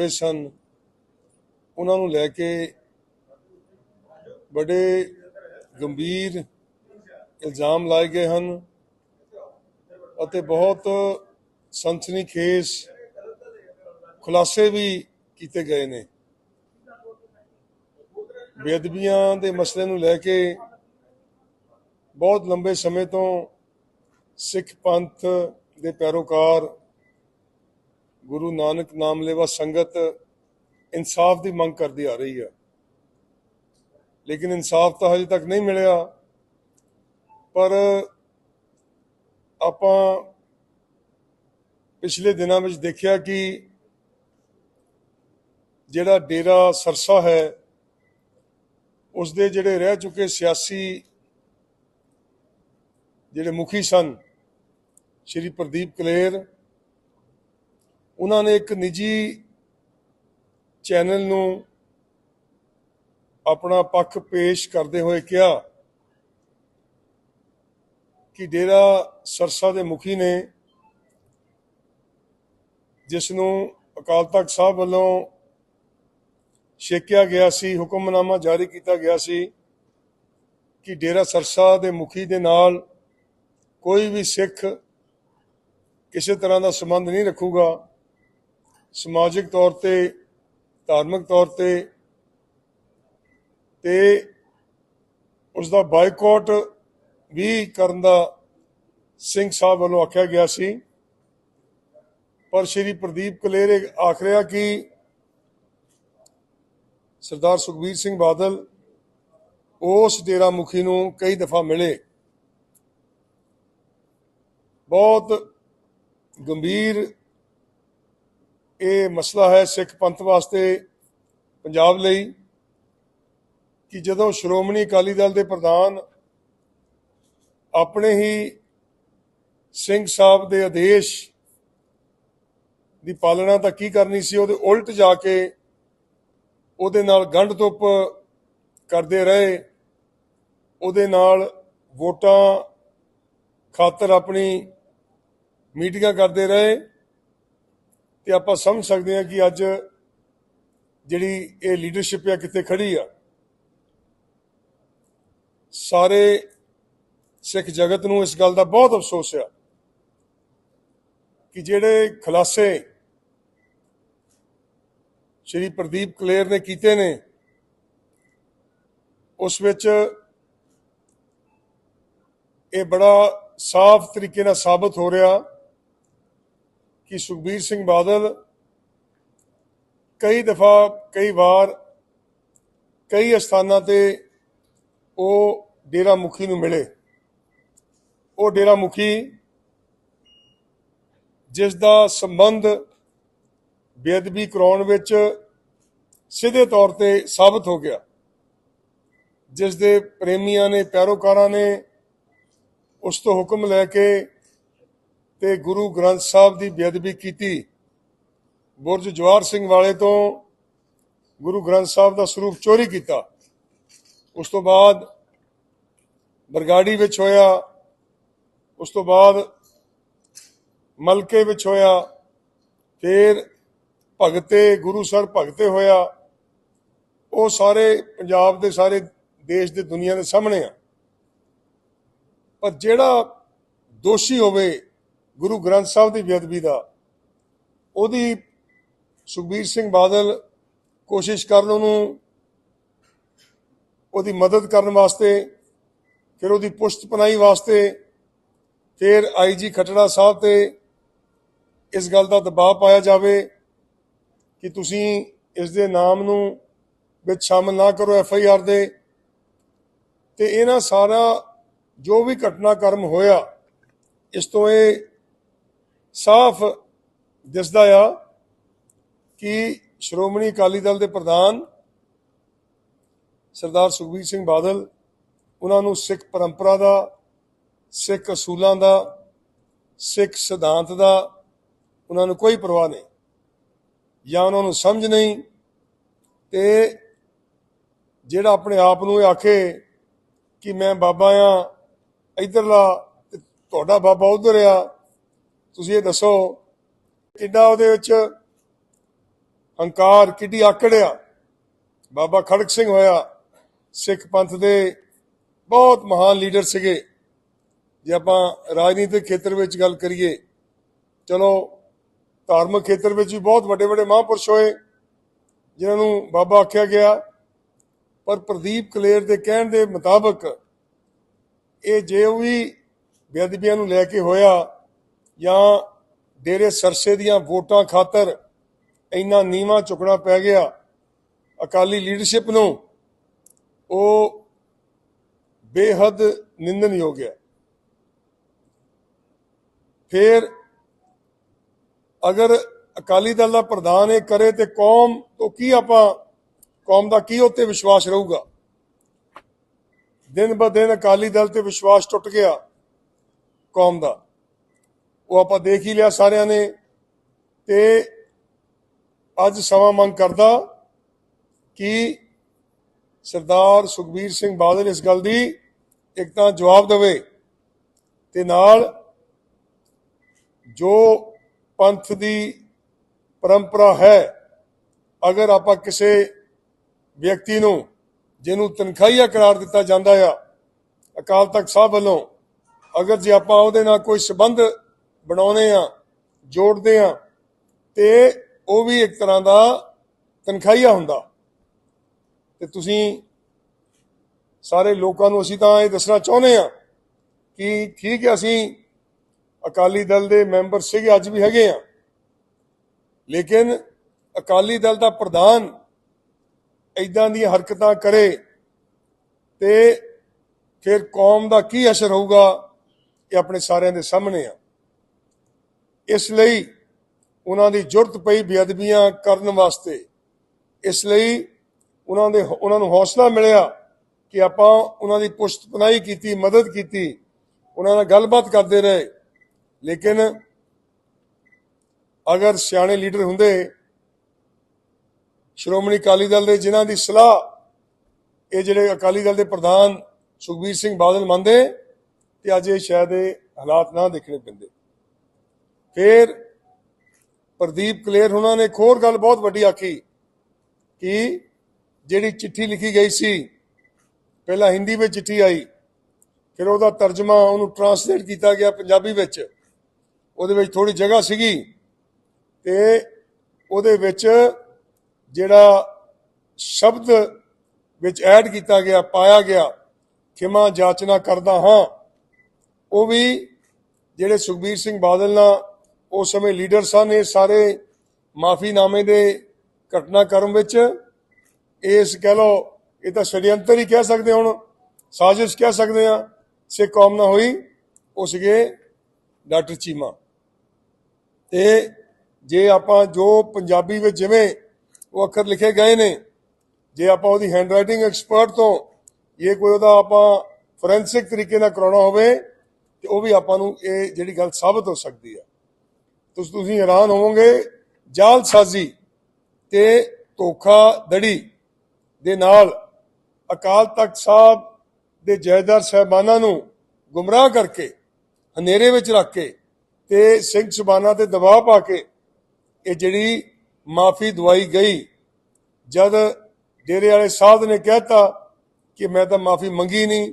ਜੁੜੇ ਸਨ। ਉਹਨਾਂ ਨੂੰ ਲੈ ਕੇ ਬੜੇ ਗੰਭੀਰ ਇਲਜ਼ਾਮ ਲਾਏ ਗਏ ਹਨ ਅਤੇ ਬਹੁਤ ਸਨਸਨੀਖੇਜ਼ ਖੁਲਾਸੇ ਵੀ ਕੀਤੇ ਗਏ ਨੇ। ਬੇਅਦਬੀਆਂ ਦੇ ਮਸਲੇ ਨੂੰ ਲੈ ਕੇ ਬਹੁਤ ਲੰਬੇ ਸਮੇਂ ਤੋਂ ਸਿੱਖ ਪੰਥ ਦੇ ਪੈਰੋਕਾਰ ਗੁਰੂ ਨਾਨਕ ਨਾਮ ਲੈਵਾ ਸੰਗਤ ਇਨਸਾਫ ਦੀ ਮੰਗ ਕਰਦੀ ਆ ਰਹੀ ਹੈ। ਲੇਕਿਨ ਇਨਸਾਫ ਤਾਂ ਹਜੇ ਤੱਕ ਨਹੀਂ ਮਿਲਿਆ। ਪਰ ਆਪਾਂ ਪਿਛਲੇ ਦਿਨਾਂ ਵਿੱਚ ਦੇਖਿਆ ਕਿ ਜਿਹੜਾ ਡੇਰਾ ਸਰਸਾ ਹੈ ਉਸ ਦੇ ਜਿਹੜੇ ਰਹਿ ਚੁੱਕੇ ਸਿਆਸੀ ਜਿਹੜੇ ਮੁਖੀ ਸਨ, ਸ਼੍ਰੀ ਪ੍ਰਦੀਪ ਕਲੇਰ ਉਹਨਾਂ ਨੇ ਇੱਕ ਨਿੱਜੀ ਚੈਨਲ ਨੂੰ ਆਪਣਾ ਪੱਖ ਪੇਸ਼ ਕਰਦੇ ਹੋਏ ਕਿਹਾ ਕਿ ਡੇਰਾ ਸਰਸਾ ਦੇ ਮੁਖੀ ਨੇ ਜਿਸ ਨੂੰ ਅਕਾਲ ਤਖਤ ਸਾਹਿਬ ਵੱਲੋਂ ਛੇਕਿਆ ਗਿਆ ਸੀ, ਹੁਕਮਨਾਮਾ ਜਾਰੀ ਕੀਤਾ ਗਿਆ ਸੀ ਕਿ ਡੇਰਾ ਸਰਸਾ ਦੇ ਮੁਖੀ ਦੇ ਨਾਲ ਕੋਈ ਵੀ ਸਿੱਖ ਕਿਸੇ ਤਰ੍ਹਾਂ ਦਾ ਸੰਬੰਧ ਨਹੀਂ ਰੱਖੂਗਾ। ਸਮਾਜਿਕ ਤੌਰ ਤੇ, ਧਾਰਮਿਕ ਤੌਰ ਤੇ ਤੇ ਉਸ ਦਾ ਬਾਈਕਾਟ ਵੀ ਕਰਨ ਦਾ ਸਿੰਘ ਸਾਹਿਬ ਵੱਲੋਂ ਆਖਿਆ ਗਿਆ ਸੀ। ਪਰ ਸ਼੍ਰੀ ਪ੍ਰਦੀਪ ਕਲੇਰੇ ਆਖ ਰਿਹਾ ਕਿ ਸਰਦਾਰ ਸੁਖਬੀਰ ਸਿੰਘ ਬਾਦਲ ਉਸ ਡੇਰਾ ਮੁਖੀ ਨੂੰ ਕਈ ਦਫਾ ਮਿਲੇ। ਬਹੁਤ ਗੰਭੀਰ ਇਹ ਮਸਲਾ ਹੈ ਸਿੱਖ ਪੰਥ ਵਾਸਤੇ ਪੰਜਾਬ ਲਈ ਕਿ ਜਦੋਂ ਸ਼੍ਰੋਮਣੀ ਅਕਾਲੀ ਦਲ ਦੇ ਪ੍ਰਧਾਨ ਆਪਣੇ ਹੀ ਸਿੰਘ ਸਾਹਿਬ ਦੇ ਆਦੇਸ਼ ਦੀ ਪਾਲਣਾ ਤਾਂ ਕੀ ਕਰਨੀ ਸੀ, ਉਹਦੇ ਉਲਟ ਜਾ ਕੇ ਉਹਦੇ ਨਾਲ ਗੰਢ ਤੁੱਪ ਕਰਦੇ ਰਹੇ, ਉਹਦੇ ਨਾਲ ਵੋਟਾਂ ਖਾਤਰ ਆਪਣੀ ਮੀਟਿੰਗਾਂ ਕਰਦੇ ਰਹੇ ਤੇ ਆਪਾਂ ਸਮਝ ਸਕਦੇ ਹਾਂ ਕਿ ਅੱਜ ਜਿਹੜੀ ਇਹ ਲੀਡਰਸ਼ਿਪ ਆ, ਕਿੱਥੇ ਖੜੀ ਆ। ਸਾਰੇ ਸਿੱਖ ਜਗਤ ਨੂੰ ਇਸ ਗੱਲ ਦਾ ਬਹੁਤ ਅਫਸੋਸ ਆ ਕਿ ਜਿਹੜੇ ਖੁਲਾਸੇ ਸ਼੍ਰੀ ਪ੍ਰਦੀਪ ਕਲੇਰ ਨੇ ਕੀਤੇ ਨੇ, ਉਸ ਵਿੱਚ ਇਹ ਬੜਾ ਸਾਫ਼ ਤਰੀਕੇ ਨਾਲ ਸਾਬਤ ਹੋ ਰਿਹਾ। ਕਿ ਸੁਖਬੀਰ ਸਿੰਘ ਬਾਦਲ ਕਈ ਦਫਾ, ਕਈ ਵਾਰ ਕਈ ਸਥਾਨਾਂ ਤੇ ਉਹ ਡੇਰਾ ਮੁਖੀ ਨੂੰ ਮਿਲੇ। ਉਹ ਡੇਰਾ ਮੁਖੀ ਜਿਸ ਦਾ ਸੰਬੰਧ ਬੇਅਦਬੀ ਕਰਾਉਣ ਵਿੱਚ ਸਿੱਧੇ ਤੌਰ ਤੇ ਸਾਬਤ ਹੋ ਗਿਆ। ਜਿਸ ਦੇ ਪ੍ਰੇਮੀਆਂ ਨੇ ਪੈਰੋਕਾਰਾਂ ਨੇ ਉਸ ਤੋਂ ਹੁਕਮ ਲੈ ਕੇ ਤੇ ਗੁਰੂ ਗ੍ਰੰਥ ਸਾਹਿਬ ਦੀ ਬੇਅਦਬੀ ਕੀਤੀ। ਬੁਰਜ ਜਵਾਰ ਸਿੰਘ ਵਾਲੇ ਤੋਂ ਗੁਰੂ ਗ੍ਰੰਥ ਸਾਹਿਬ ਦਾ ਸਰੂਪ ਚੋਰੀ ਕੀਤਾ। ਉਸ ਤੋਂ ਬਾਅਦ ਬਰਗਾੜੀ ਵਿੱਚ ਹੋਇਆ। ਉਸ ਤੋਂ ਬਾਅਦ ਮਲਕੇ ਵਿੱਚ ਹੋਇਆ। ਫਿਰ ਭਗਤੇ, ਗੁਰੂ ਸਰ ਭਗਤੇ ਹੋਇਆ। ਉਹ ਸਾਰੇ ਪੰਜਾਬ ਦੇ ਸਾਰੇ ਦੇਸ਼ ਦੇ ਦੁਨੀਆ ਦੇ ਸਾਹਮਣੇ ਆ। ਪਰ ਜਿਹੜਾ ਦੋਸ਼ੀ ਹੋਵੇ ਗੁਰੂ ਗ੍ਰੰਥ ਸਾਹਿਬ ਦੀ ਬੇਅਦਬੀ ਦਾ। ਉਹਦੀ ਸੁਖਬੀਰ ਸਿੰਘ ਬਾਦਲ ਕੋਸ਼ਿਸ਼ ਕਰਨ ਉਹਨੂੰ ਉਹਦੀ ਮਦਦ ਕਰਨ ਵਾਸਤੇ, ਫਿਰ ਉਹਦੀ ਪੁਸ਼ਤ ਪਨਾਈ ਵਾਸਤੇ, ਫਿਰ ਆਈਜੀ ਖਟੜਾ ਸਾਹਿਬ ਤੇ ਇਸ ਗੱਲ ਦਾ ਦਬਾਅ ਪਾਇਆ ਜਾਵੇ ਕਿ ਤੁਸੀਂ ਇਸ ਦੇ ਨਾਮ ਨੂੰ ਵਿੱਚ ਸ਼ਾਮਲ ਨਾ ਕਰੋ ਐਫ ਆਈ ਆਰ ਦੇ। ਤੇ ਇਹਨਾਂ ਸਾਰਾ ਜੋ ਵੀ ਘਟਨਾਕ੍ਰਮ ਹੋਇਆ, ਇਸ ਤੋਂ ਇਹ ਸਾਫ਼ ਦਿਸਦਾ ਆ ਕਿ ਸ਼੍ਰੋਮਣੀ ਅਕਾਲੀ ਦਲ ਦੇ ਪ੍ਰਧਾਨ ਸਰਦਾਰ ਸੁਖਬੀਰ ਸਿੰਘ ਬਾਦਲ, ਉਹਨਾਂ ਨੂੰ ਸਿੱਖ ਪਰੰਪਰਾ ਦਾ, ਸਿੱਖ ਅਸੂਲਾਂ ਦਾ, ਸਿੱਖ ਸਿਧਾਂਤ ਦਾ ਉਹਨਾਂ ਨੂੰ ਕੋਈ ਪਰਵਾਹ ਨਹੀਂ ਜਾਂ ਉਹਨਾਂ ਨੂੰ ਸਮਝ ਨਹੀਂ ਤੇ ਜਿਹੜਾ ਆਪਣੇ ਆਪ ਨੂੰ ਇਹ ਆਖੇ ਕਿ ਮੈਂ ਬਾਬਾ ਆ, ਇਧਰਲਾ ਤੇ ਤੁਹਾਡਾ ਬਾਬਾ ਉਧਰ ਆ ਤੁਸੀਂ ਇਹ ਦੱਸੋ, ਕਿੱਡਾ ਉਹਦੇ ਵਿੱਚ ਹੰਕਾਰ, ਕਿੱਡੀ ਆਕੜ ਆ। ਬਾਬਾ ਖੜਕ ਸਿੰਘ ਹੋਇਆ, ਸਿੱਖ ਪੰਥ ਦੇ ਬਹੁਤ ਮਹਾਨ ਲੀਡਰ ਸੀਗੇ। ਜੇ ਆਪਾਂ ਰਾਜਨੀਤਿਕ ਖੇਤਰ ਵਿੱਚ ਗੱਲ ਕਰੀਏ, ਚਲੋ ਧਾਰਮਿਕ ਖੇਤਰ ਵਿੱਚ ਵੀ ਬਹੁਤ ਵੱਡੇ ਵੱਡੇ ਮਹਾਂਪੁਰਸ਼ ਹੋਏ, ਜਿਨ੍ਹਾਂ ਨੂੰ ਬਾਬਾ ਆਖਿਆ ਗਿਆ। ਪਰ ਪ੍ਰਦੀਪ ਕਲੇਰ ਦੇ ਕਹਿਣ ਦੇ ਮੁਤਾਬਕ, ਇਹ ਜੇ ਉਹ ਵੀ ਬੇਅਦਬੀਆਂ ਨੂੰ ਲੈ ਕੇ ਹੋਇਆ ਜਾਂ ਡੇਰੇ ਸਰਸੇ ਦੀਆਂ ਵੋਟਾਂ ਖਾਤਰ ਇੰਨਾ ਨੀਵਾ ਚੁੱਕਣਾ ਪੈ ਗਿਆ ਅਕਾਲੀ ਲੀਡਰਸ਼ਿਪ ਨੂੰ, ਉਹ ਬੇਹੱਦ ਨਿੰਦਣਯੋਗ ਹੈ। ਫਿਰ ਅਗਰ ਅਕਾਲੀ ਦਲ ਦਾ ਪ੍ਰਧਾਨ ਇਹ ਕਰੇ ਤੇ ਕੌਮ ਤੋਂ ਕੀ ਆਪਾਂ, ਕੌਮ ਦਾ ਕੀ ਉੱਤੇ ਵਿਸ਼ਵਾਸ ਰਹੂਗਾ? ਦਿਨ ਬ ਦਿਨ ਅਕਾਲੀ ਦਲ ਤੇ ਵਿਸ਼ਵਾਸ ਟੁੱਟ ਗਿਆ ਕੌਮ ਦਾ। ਉਹ ਆਪਾਂ ਦੇਖ ਹੀ ਲਿਆ ਸਾਰਿਆਂ ਨੇ ਤੇ ਅੱਜ ਸਮਾਂ ਮੰਗ ਕਰਦਾ ਕਿ ਸਰਦਾਰ ਸੁਖਬੀਰ ਸਿੰਘ ਬਾਦਲ ਇਸ ਗੱਲ ਦੀ ਇੱਕ ਤਾਂ ਜਵਾਬ ਦੇਵੇ ਤੇ ਨਾਲ ਜੋ ਪੰਥ ਦੀ ਪਰੰਪਰਾ ਹੈ, ਅਗਰ ਆਪਾਂ ਕਿਸੇ ਵਿਅਕਤੀ ਨੂੰ, ਜਿਹਨੂੰ ਤਨਖਾਹੀਆ ਕਰਾਰ ਦਿੱਤਾ ਜਾਂਦਾ ਆ, ਅਕਾਲ ਤਖਤ ਸਾਹਿਬ ਵੱਲੋਂ, ਅਗਰ ਜੇ ਆਪਾਂ ਉਹਦੇ ਨਾਲ ਕੋਈ ਸਬੰਧ ਬਣਾਉਨੇ ਆ ਜੋੜਦੇ ਆ ਤੇ ਉਹ ਵੀ ਇੱਕ ਤਰ੍ਹਾਂ ਦਾ ਤਨਖਾਹੀਆ ਹੁੰਦਾ। ਤੇ ਤੁਸੀਂ ਸਾਰੇ ਲੋਕਾਂ ਨੂੰ ਅਸੀਂ ਤਾਂ ਇਹ ਦੱਸਣਾ ਚਾਹੁੰਦੇ ਆ ਕਿ ਠੀਕ ਹੈ, ਅਸੀਂ ਅਕਾਲੀ ਦਲ ਦੇ ਮੈਂਬਰ ਸੀਗੇ, ਅੱਜ ਵੀ ਹੈਗੇ ਆ ਲੇਕਿਨ ਅਕਾਲੀ ਦਲ ਦਾ ਪ੍ਰਧਾਨ ਇਦਾਂ ਦੀਆਂ ਹਰਕਤਾਂ ਕਰੇ ਤੇ ਫਿਰ ਕੌਮ ਦਾ ਕੀ ਅਸਰ ਹੋਊਗਾ ਇਹ ਆਪਣੇ ਸਾਰਿਆਂ ਦੇ ਸਾਹਮਣੇ ਆ। ਇਸ ਲਈ ਉਹਨਾਂ ਦੀ ਜ਼ਰੂਰਤ ਪਈ ਬੇਅਦਬੀਆਂ ਕਰਨ ਵਾਸਤੇ। ਇਸ ਲਈ ਉਹਨਾਂ ਦੇ ਉਹਨਾਂ ਨੂੰ ਹੌਸਲਾ ਮਿਲਿਆ ਕਿ ਆਪਾਂ ਉਹਨਾਂ ਦੀ ਪੁਸ਼ਤ ਕੀਤੀ, ਮਦਦ ਕੀਤੀ, ਉਹਨਾਂ ਨਾਲ ਗੱਲਬਾਤ ਕਰਦੇ ਰਹੇ। ਲੇਕਿਨ ਅਗਰ ਸਿਆਣੇ ਲੀਡਰ ਹੁੰਦੇ, ਸ਼੍ਰੋਮਣੀ ਅਕਾਲੀ ਦਲ ਦੇ ਜਿਨ੍ਹਾਂ ਦੀ ਸਲਾਹ ਇਹ ਜਿਹੜੇ ਅਕਾਲੀ ਦਲ ਦੇ ਪ੍ਰਧਾਨ ਸੁਖਬੀਰ ਸਿੰਘ ਬਾਦਲ ਮੰਨਦੇ, ਤੇ ਅੱਜ ਇਹ ਸ਼ਾਇਦ ਇਹ ਹਾਲਾਤ ਨਾ ਦੇਖਣੇ ਪੈਂਦੇ। ਫਿਰ ਪ੍ਰਦੀਪ ਕਲੇਰ ਉਹਨਾਂ ਨੇ ਇੱਕ ਹੋਰ ਗੱਲ ਬਹੁਤ ਵੱਡੀ ਆਖੀ ਕਿ ਜਿਹੜੀ ਚਿੱਠੀ ਲਿਖੀ ਗਈ ਸੀ, ਪਹਿਲਾਂ ਹਿੰਦੀ ਵਿੱਚ ਚਿੱਠੀ ਆਈ, ਫਿਰ ਉਹਦਾ ਤਰਜਮਾ ਉਹਨੂੰ ਟਰਾਂਸਲੇਟ ਕੀਤਾ ਗਿਆ ਪੰਜਾਬੀ ਵਿੱਚ। ਉਹਦੇ ਵਿੱਚ ਥੋੜੀ ਜਗ੍ਹਾ ਸੀਗੀ ਤੇ ਉਹਦੇ ਵਿੱਚ ਜਿਹੜਾ ਸ਼ਬਦ ਵਿੱਚ ਐਡ ਕੀਤਾ ਗਿਆ, ਪਾਇਆ ਗਿਆ ਖਿਮਾ ਜਾਚਨਾ ਕਰਦਾ ਹਾਂ, ਉਹ ਵੀ ਜਿਹੜੇ ਸੁਖਬੀਰ ਸਿੰਘ ਬਾਦਲ ਨਾਲ ਉਸ ਸਮੇਂ ਲੀਡਰ ਸਨ ਇਹ ਸਾਰੇ ਮਾਫੀਨਾਮੇ ਦੇ ਘਟਨਾਕ੍ਰਮ ਵਿੱਚ। ਇਸ ਕਹਿ ਲੋ ਇਹ ਤਾਂ ਸ਼ਰੀਅੰਤਰ ਹੀ ਕਹਿ ਸਕਦੇ ਹੁਣ, ਸਾਜ਼ਿਸ਼ ਕਹਿ ਸਕਦੇ ਆ ਸਿੱਖ ਕੌਮ ਨਾ ਹੋਈ ਉਹ ਸੀਗੇ ਡਾਕਟਰ ਚੀਮਾ। ਤੇ ਜੇ ਆਪਾਂ ਜੋ ਪੰਜਾਬੀ ਵਿੱਚ ਜਿਵੇਂ ਉਹ ਅੱਖਰ ਲਿਖੇ ਗਏ ਨੇ, ਜੇ ਆਪਾਂ ਉਹਦੀ ਹੈਂਡਰਾਈਟਿੰਗ ਐਕਸਪਰਟ ਤੋਂ ਇਹ ਕੋਈ ਉਹਦਾ ਆਪਾਂ ਫੋਰੈਂਸਿਕ ਤਰੀਕੇ ਨਾਲ ਕਰਾਉਣਾ ਹੋਵੇ, ਤੇ ਉਹ ਵੀ ਆਪਾਂ ਨੂੰ ਇਹ ਜਿਹੜੀ ਗੱਲ ਸਾਬਤ ਹੋ ਸਕਦੀ ਹੈ ਤੁਸੀਂ ਤੁਸੀਂ ਹੈਰਾਨ ਹੋਵੋਗੇ ਜਾਲਸਾਜ਼ੀ ਤੇ ਧੋਖਾਧੜੀ ਦੇ ਨਾਲ ਅਕਾਲ ਤਖਤ ਸਾਹਿਬ ਦੇ ਜੈਦਾਰ ਸਹਿਬਾਨਾਂ ਨੂੰ ਗੁੰਮਰਾਹ ਕਰਕੇ, ਹਨੇਰੇ ਵਿੱਚ ਰੱਖ ਕੇ ਤੇ ਸਿੰਘ ਸੁਬਾਨਾ ਤੇ ਦਬਾਅ ਪਾ ਕੇ ਇਹ ਜਿਹੜੀ ਮਾਫੀ ਦਵਾਈ ਗਈ, ਜਦ ਡੇਰੇ ਵਾਲੇ ਸਾਧ ਨੇ ਕਹਿਤਾ ਕਿ ਮੈਂ ਤਾਂ ਮਾਫੀ ਮੰਗੀ ਨਹੀਂ,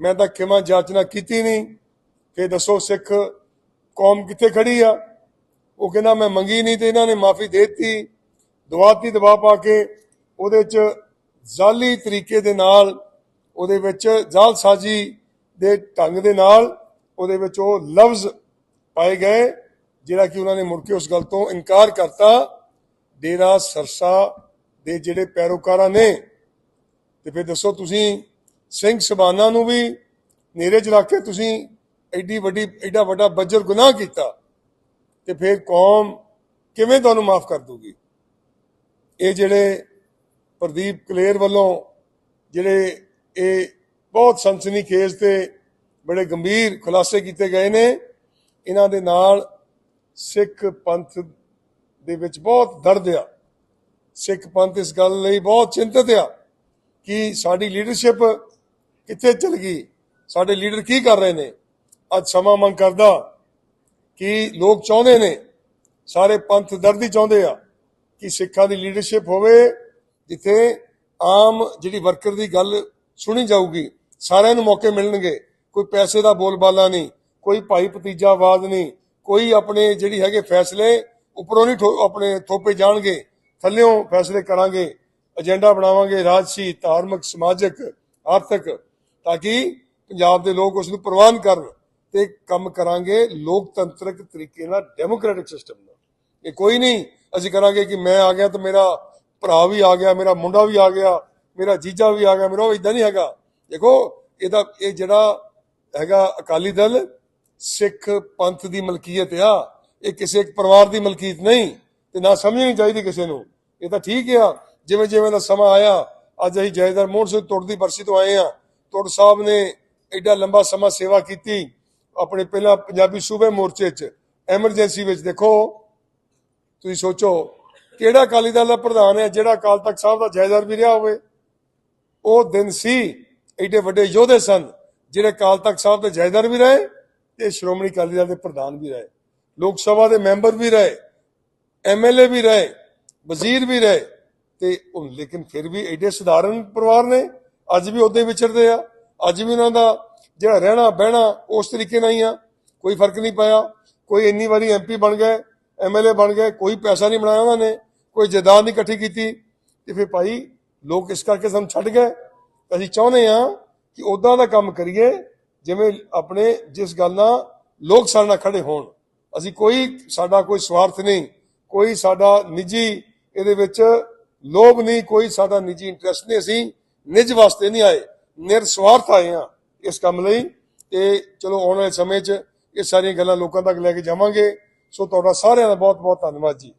ਮੈਂ ਤਾਂ ਖਿਮਾ ਜਾਚਨਾ ਕੀਤੀ ਨਹੀਂ ਫੇ ਦੱਸੋ ਸਿੱਖ ਕੌਮ ਕਿੱਥੇ ਖੜੀ ਆ? ਉਹ ਕਹਿੰਦਾ, ਮੈਂ ਮੰਗੀ ਨਹੀਂ ਤੇ ਇਹਨਾਂ ਨੇ ਮਾਫੀ ਦੇ ਦਿੱਤੀ। ਦਵਾਤੀ ਦਬਾ ਪਾ ਕੇ ਉਹਦੇ ਚ ਜ਼ਾਲੀ ਤਰੀਕੇ ਦੇ ਨਾਲ ਉਹਦੇ ਵਿੱਚ ਜਾਲਸਾਜ਼ੀ ਦੇ ਢੰਗ ਦੇ ਨਾਲ ਉਹਦੇ ਵਿੱਚ ਉਹ ਲਫ਼ਜ਼ ਪਾਏ ਗਏ, ਜਿਹੜਾ ਕਿ ਉਹਨਾਂ ਨੇ ਮੁੜ ਕੇ ਉਸ ਗੱਲ ਤੋਂ ਇਨਕਾਰ ਕਰਤਾ। ਡੇਰਾ ਸਰਸਾ ਦੇ ਜਿਹੜੇ ਪੈਰੋਕਾਰਾਂ ਨੇ, ਤੇ ਫਿਰ ਦੱਸੋ ਤੁਸੀਂ, ਸਿੰਘ ਸਬਾਨਾ ਨੂੰ ਵੀ ਨੇਰੇ 'ਚ ਕੇ ਤੁਸੀਂ ਐਡੀ ਵੱਡੀ, ਐਡਾ ਵੱਡਾ ਬੱਜਰ ਗੁਨਾਹ ਕੀਤਾ। ਤੇ ਫਿਰ ਕੌਮ ਕਿਵੇਂ ਤੁਹਾਨੂੰ ਮਾਫ ਕਰ ਦੂਗੀ? ਇਹ ਜਿਹੜੇ ਪ੍ਰਦੀਪ ਕਲੇਰ ਵੱਲੋਂ ਜਿਹੜੇ ਇਹ ਬਹੁਤ ਸਨਸਨੀ ਖੇਜ਼ ਤੇ ਬੜੇ ਗੰਭੀਰ ਖੁਲਾਸੇ ਕੀਤੇ ਗਏ ਨੇ, ਇਹਨਾਂ ਦੇ ਨਾਲ ਸਿੱਖ ਪੰਥ ਦੇ ਵਿੱਚ ਬਹੁਤ ਦਰਦ ਆ। ਸਿੱਖ ਪੰਥ ਇਸ ਗੱਲ ਲਈ ਬਹੁਤ ਚਿੰਤਤ ਆ ਕਿ ਸਾਡੀ ਲੀਡਰਸ਼ਿਪ ਕਿੱਥੇ ਚਲ ਗਈ, ਸਾਡੇ ਲੀਡਰ ਕੀ ਕਰ ਰਹੇ ਨੇ? ਅੱਜ ਸਮਾਂ ਮੰਗ ਕਰਦਾ ਕਿ ਲੋਕ ਚਾਹੁੰਦੇ ਨੇ, ਸਾਰੇ ਪੰਥ ਦਰਦੀ ਚਾਹੁੰਦੇ ਆ, ਕਿ ਸਿੱਖਾਂ ਦੀ ਲੀਡਰਸ਼ਿਪ ਹੋਵੇ, ਜਿੱਥੇ ਆਮ ਜਿਹੜੀ ਵਰਕਰ ਦੀ ਗੱਲ ਸੁਣੀ ਜਾਊਗੀ, ਸਾਰਿਆਂ ਨੂੰ ਮੌਕੇ ਮਿਲਣਗੇ, ਕੋਈ ਪੈਸੇ ਦਾ ਬੋਲਬਾਲਾ ਨਹੀਂ, ਕੋਈ ਭਾਈ ਭਤੀਜਾਵਾਦ ਨਹੀਂ, ਕੋਈ ਆਪਣੇ ਜਿਹੜੀ ਹੈਗੇ ਫੈਸਲੇ ਉੱਪਰੋਂ ਨਹੀਂ ਠੋ- ਆਪਣੇ ਥੋਪੇ ਜਾਣਗੇ, ਥੱਲਿਓਂ ਫੈਸਲੇ ਕਰਾਂਗੇ ਏਜੰਡਾ ਬਣਾਵਾਂਗੇ, ਰਾਜਸੀ, ਧਾਰਮਿਕ, ਸਮਾਜਿਕ, ਆਰਥਿਕ, ਤਾਂ ਕਿ ਪੰਜਾਬ ਦੇ ਲੋਕ ਉਸ ਨੂੰ ਪ੍ਰਵਾਨ ਕਰਨ। ਤੇ ਕੰਮ ਕਰਾਂਗੇ ਲੋਕਤੰਤਰਕ ਤਰੀਕੇ ਨਾਲ ਡੈਮੋਕ੍ਰੈਟਿਕ ਸਿਸਟਮ ਨਾਲ। ਇਹ ਕੋਈ ਨਹੀਂ, ਅਸੀਂ ਕਰਾਂਗੇ ਕਿ ਮੈਂ ਆ ਗਿਆ ਤਾਂ ਮੇਰਾ ਭਰਾ ਵੀ ਆ ਗਿਆ, ਮੇਰਾ ਮੁੰਡਾ ਵੀ ਆ ਗਿਆ, ਮੇਰਾ ਜੀਜਾ ਵੀ ਆ ਗਿਆ, ਮੇਰਾ ਉਹ ਇਦਾਂ ਨਹੀਂ ਹੈਗਾ। ਦੇਖੋ, ਇਹਦਾ, ਇਹ ਜਿਹੜਾ ਹੈਗਾ ਅਕਾਲੀ ਦਲ, ਸਿੱਖ ਪੰਥ ਦੀ ਮਲਕੀਅਤ ਆ। ਇਹ ਕਿਸੇ ਇੱਕ ਪਰਿਵਾਰ ਦੀ ਮਲਕੀਅਤ ਨਹੀਂ ਤੇ ਨਾ ਸਮਝਣੀ ਚਾਹੀਦੀ ਕਿਸੇ ਨੂੰ। ਇਹ ਤਾਂ ਠੀਕ ਆ ਜਿਵੇਂ ਜਿਵੇਂ ਦਾ ਸਮਾਂ ਆਇਆ, ਅੱਜ ਅਸੀਂ ਜੈਦਰ ਮੋਹਨ ਸਿੰਘ ਤੁਰ ਦੀ ਬਰਸੀ ਤੋਂ ਆਏ ਆ। ਤੁਰ ਸਾਹਿਬ ਨੇ ਐਡਾ ਲੰਬਾ ਸਮਾਂ ਸੇਵਾ ਕੀਤੀ ਆਪਣੇ ਪਹਿਲਾਂ ਪੰਜਾਬੀ ਸੂਬੇ ਮੋਰਚੇ 'ਚ ਐਮਰਜੈਂਸੀ ਵਿੱਚ ਦੇਖੋ। ਤੁਸੀਂ ਸੋਚੋ, ਕਿਹੜਾ ਅਕਾਲੀ ਦਲ ਦਾ ਪ੍ਰਧਾਨ ਹੈ, ਜਿਹੜਾ ਅਕਾਲ ਤਖਤ ਸਾਹਿਬ ਦਾ ਜੈਦਾਰ ਵੀ ਰਿਹਾ ਹੋਵੇ? ਉਹ ਦਿਨ ਸੀ, ਐਡੇ ਵੱਡੇ ਯੋਧੇ ਸਨ, ਜਿਹੜੇ ਅਕਾਲ ਤਖਤ ਸਾਹਿਬ ਦੇ ਜਾਇਦਾਰ ਵੀ ਰਹੇ ਤੇ ਸ਼੍ਰੋਮਣੀ ਅਕਾਲੀ ਦਲ ਦੇ ਪ੍ਰਧਾਨ ਵੀ ਰਹੇ। ਲੋਕ ਸਭਾ ਦੇ ਮੈਂਬਰ ਵੀ ਰਹੇ ਐਮਐਲਏ ਵੀ ਰਹੇ, ਵਜ਼ੀਰ ਵੀ ਰਹੇ ਤੇ ਉਹ ਲੇਕਿਨ ਫਿਰ ਵੀ ਐਡੇ ਸਧਾਰਨ ਪਰਿਵਾਰ ਨੇ। ਅੱਜ ਵੀ ਉਹਦੇ ਵਿਚਰਦੇ ਆ, ਅੱਜ ਵੀ ਉਹਨਾਂ ਦਾ ਜਿਹੜਾ ਰਹਿਣਾ, ਬਹਿਣਾ, ਉਸ ਤਰੀਕੇ ਨਾਲ ਹੀ ਆ। ਕੋਈ ਫ਼ਰਕ ਨਹੀਂ ਪਾਇਆ ਕੋਈ ਇੰਨੀ ਵਾਰੀ ਐਮਪੀ ਬਣ ਗਏ ਐਮਐਲਏ ਬਣ ਗਏ, ਕੋਈ ਪੈਸਾ ਨਹੀਂ ਬਣਾਇਆ ਉਹਨਾਂ ਨੇ, ਕੋਈ ਜਾਇਦਾਦ ਨਹੀਂ ਇਕੱਠੀ ਕੀਤੀ। ਤੇ ਫਿਰ ਭਾਈ, ਲੋਕ ਇਸ ਕਰਕੇ ਸਾਨੂੰ ਛੱਡ ਗਏ। ਅਸੀਂ ਚਾਹੁੰਦੇ ਆ ਕਿ ਉਦਾਂ ਦਾ ਕੰਮ ਕਰੀਏ, ਜਿਵੇਂ ਆਪਣੇ ਜਿਸ ਗੱਲ ਨਾਲ ਲੋਕ ਸਾਡੇ ਨਾਲ ਖੜੇ ਹੋਣ। ਅਸੀਂ ਕੋਈ ਸਾਡਾ ਕੋਈ ਸਵਾਰਥ ਨਹੀਂ, ਕੋਈ ਸਾਡਾ ਨਿੱਜੀ ਇਹਦੇ ਵਿੱਚ ਲੋਭ ਨਹੀਂ, ਕੋਈ ਸਾਡਾ ਨਿੱਜੀ ਇੰਟਰਸਟ ਨਹੀਂ। ਅਸੀਂ ਨਿੱਜ ਵਾਸਤੇ ਨਹੀਂ ਆਏ, ਨਿਰਸਵਾਰਥ ਆਏ ਆ ਇਸ ਕੰਮ ਲਈ ਤੇ ਚਲੋ ਆਉਣ ਵਾਲੇ ਸਮੇਂ 'ਚ ਇਹ ਸਾਰੀਆਂ ਗੱਲਾਂ ਲੋਕਾਂ ਤੱਕ ਲੈ ਕੇ ਜਾਵਾਂਗੇ। ਸੋ ਤੁਹਾਡਾ ਸਾਰਿਆਂ ਦਾ ਬਹੁਤ ਬਹੁਤ ਧੰਨਵਾਦ ਜੀ।